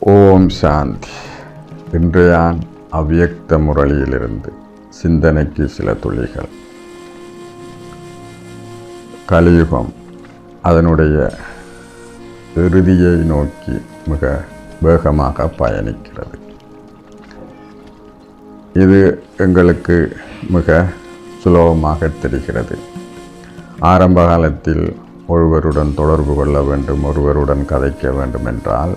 ஓம் சாந்தி. இன்றையான் அவ்வியக்த முரளியிலிருந்து சிந்தனைக்கு சில துளிகள். கலியுகம் அதனுடைய இறுதியை நோக்கி மிக வேகமாக பயணிக்கிறது. இது எங்களுக்கு மிக சுலபமாக தெரிகிறது. ஆரம்ப காலத்தில் ஒருவருடன் தொடர்பு கொள்ள வேண்டும் ஒருவருடன் கதைக்க வேண்டும் என்றால்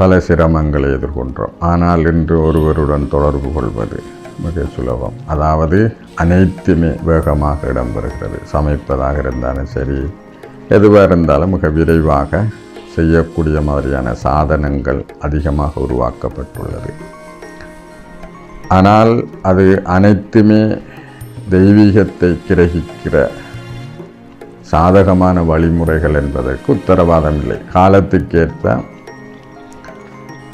பல சிரமங்களை எதிர்கொண்டோம். ஆனால் இன்று ஒருவருடன் தொடர்பு கொள்வது மிக சுலபம். அதாவது அனைத்துமே வேகமாக இடம்பெறுகிறது. சமைப்பதாக இருந்தாலும் சரி எதுவாக இருந்தாலும் மிக விரைவாக செய்யக்கூடிய மாதிரியான சாதனங்கள் அதிகமாக உருவாக்கப்பட்டுள்ளது. ஆனால் அது அனைத்துமே தெய்வீகத்தை கிரகிக்கிற சாதகமான வழிமுறைகள் என்பதற்கு உத்தரவாதம் இல்லை காலத்துக்கேற்ப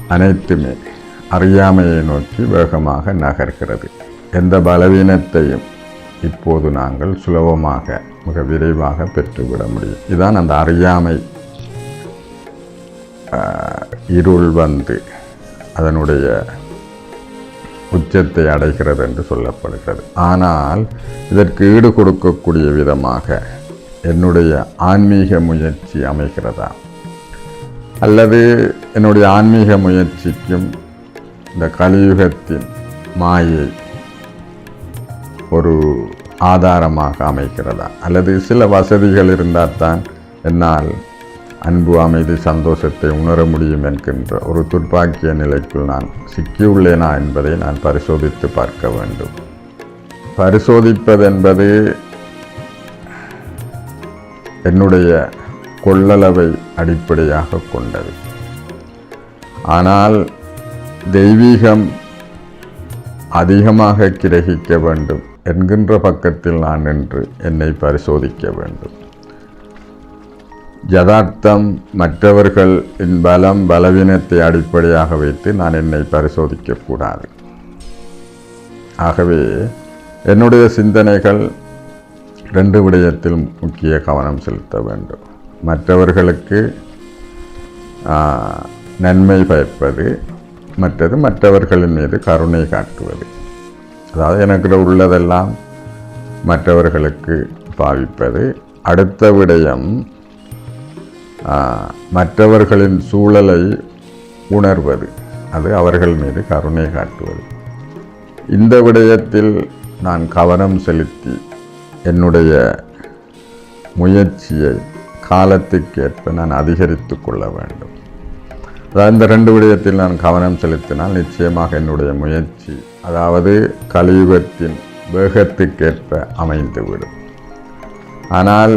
அனைத்துமே அறியாமையை நோக்கி வேகமாக நகர்கிறது. எந்த பலவீனத்தையும் இப்போது நாங்கள் சுலபமாக மிக விரைவாக பெற்றுவிட முடியும். இதுதான் அந்த அறியாமை இருள் வந்து அதனுடைய உச்சத்தை அடைகிறது என்று சொல்லப்படுகிறது. ஆனால் இதற்கு ஈடு கொடுக்கக்கூடிய விதமாக என்னுடைய ஆன்மீக முயற்சி அமைகிறதா? அல்லது என்னுடைய ஆன்மீக முயற்சிக்கும் இந்த கலியுகத்தின் மாயை ஒரு ஆதாரமாக அமைக்கிறதா அல்லது சில வசதிகள் இருந்தால் தான் என்னால் அன்பு அமைதி சந்தோஷத்தை உணர முடியும் என்கின்ற ஒரு துர்ப்பாக்கிய நிலைக்குள் நான் சிக்கியுள்ளேனா என்பதை நான் பரிசோதித்து பார்க்க வேண்டும். பரிசோதிப்பது என்பது என்னுடைய கொள்ளளவை அடிப்படையாக கொண்டது. ஆனால் தெய்வீகம் அதிகமாக கிரகிக்க வேண்டும் என்கின்ற பக்கத்தில் நான் நின்று என்னை பரிசோதிக்க வேண்டும். யதார்த்தம் மற்றவர்களின் பலம் பலவீனத்தை அடிப்படையாக வைத்து நான் என்னை பரிசோதிக்கக்கூடாது. ஆகவே என்னுடைய சிந்தனைகள் ரெண்டு விடயத்தில் முக்கிய கவனம் செலுத்த வேண்டும். மற்றவர்களுக்கு நன்மை பயப்பது மற்றது மற்றவர்களின் மீது கருணை காட்டுவது. அதாவது எனக்கு உள்ளதெல்லாம் மற்றவர்களுக்கு பாவிப்பது. அடுத்த விடயம் மற்றவர்களின் சூழலை உணர்வது அது அவர்கள் மீது கருணை காட்டுவது. இந்த விடயத்தில் நான் கவனம் செலுத்தி என்னுடைய முயற்சியை காலத்துக்கேற்ப நான் அதிகரித்து கொள்ள வேண்டும். அதாவது இந்த ரெண்டு விடயத்தில் நான் கவனம் செலுத்தினால் நிச்சயமாக என்னுடைய முயற்சி அதாவது கலியுகத்தின் வேகத்துக்கேற்ப அமைந்துவிடும். ஆனால்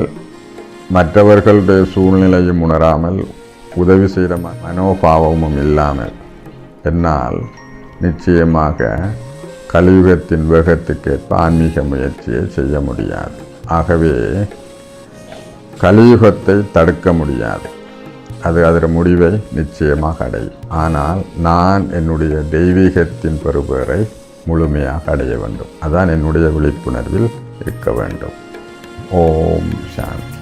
மற்றவர்களுடைய சூழ்நிலையும் உணராமல் உதவி செய்கிற மனோபாவமும் இல்லாமல் என்னால் நிச்சயமாக கலியுகத்தின் வேகத்துக்கேற்ப ஆன்மீக முயற்சியை செய்ய முடியாது. ஆகவே கலியுகத்தை தடுக்க முடியாது. அது அதன் முடிவை நிச்சயமாக அடையும் ஆனால் நான் என்னுடைய தெய்வீகத்தின் பெறுபேரை முழுமையாக அடைய வேண்டும். அதான் என்னுடைய விழிப்புணர்வில் இருக்க வேண்டும். ஓம் சாந்தி.